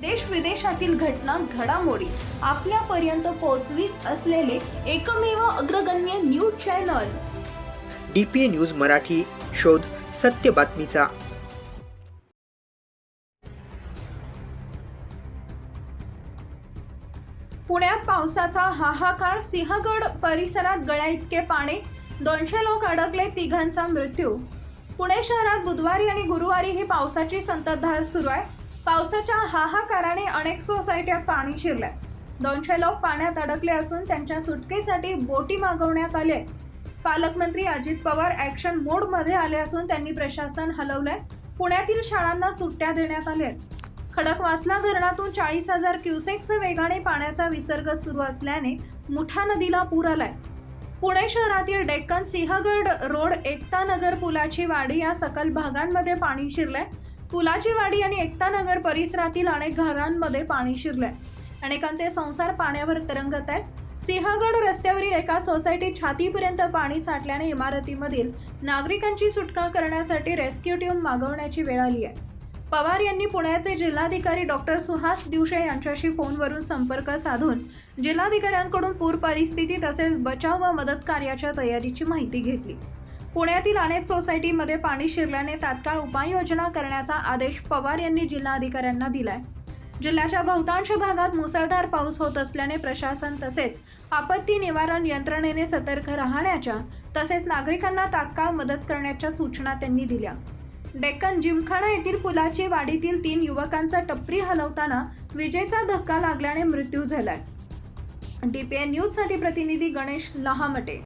देश विदेशातील घटना घडामोडी आपल्यापर्यंत पोहोचवीत असलेले एकमेव अग्रगण्य news channel. D P A news Marathi शोध सत्य बातमीचा. पुण्यात पावसाचा हाहाकार सिंहगड परिसरात गळ्या इतके पाणी दोनशे लोक अडकले तिघांचा मृत्यू. पुणे शहरात बुधवारी आणि गुरुवारी ही पावसाची संततधार सुरू आहे. पावसाच्या हाहाकाराने अनेक सोसायट्यात पाणी शिरलंय. दोनशे लोक पाण्यात अडकले असून त्यांच्या सुटकेसाठी बोटी मागवण्यात आले. पालकमंत्री अजित पवार ॲक्शन मोडमध्ये आले असून त्यांनी प्रशासन हलवलंय. पुण्यातील शाळांना सुट्ट्या देण्यात आल्या. खडकवासला धरणातून चाळीस हजार क्युसेक्स वेगाने पाण्याचा विसर्ग सुरू असल्याने मुठा नदीला पूर आलाय. पुणे शहरातील डेक्कन सिंहगड रोड एकता नगर पुलाची वाडी या सकल भागांमध्ये पाणी शिरलंय. पुलाची वाडी आणि एकता नगर परिसरातील अनेक घरांमध्ये पाणी शिरलंय. अनेकांचे संसार पाण्यावर तरंगत आहेत. सिंहगड रस्त्यावरील एका सोसायटीत छातीपर्यंत पाणी साठल्याने इमारतीमधील नागरिकांची सुटका करण्यासाठी रेस्क्यू टीम मागवण्याची वेळ आली आहे. पवार यांनी पुण्याचे जिल्हाधिकारी डॉक्टर सुहास दिवशे यांच्याशी फोनवरून संपर्क साधून जिल्हाधिकाऱ्यांकडून पूर परिस्थिती तसेच बचाव व मदत कार्याच्या तयारीची माहिती घेतली. पुण्यातील अनेक सोसायटीमध्ये पाणी शिरल्याने तात्काळ उपाययोजना करण्याचा आदेश पवार यांनी जिल्हाधिकाऱ्यांना दिलाय. जिल्ह्याच्या बहुतांश भागात मुसळधार पाऊस होत असल्याने प्रशासन तसेच आपत्ती निवारण यंत्रणेने सतर्क राहण्याच्या तसेच नागरिकांना तात्काळ मदत करण्याच्या सूचना त्यांनी दिल्या. डेक्कन जिमखाना येथील पुलाची वाडीतील तीन युवकांचा टपरी हलवताना विजेचा धक्का लागल्याने मृत्यू झालाय. डीपीएन न्यूजसाठी प्रतिनिधी गणेश लहामटे.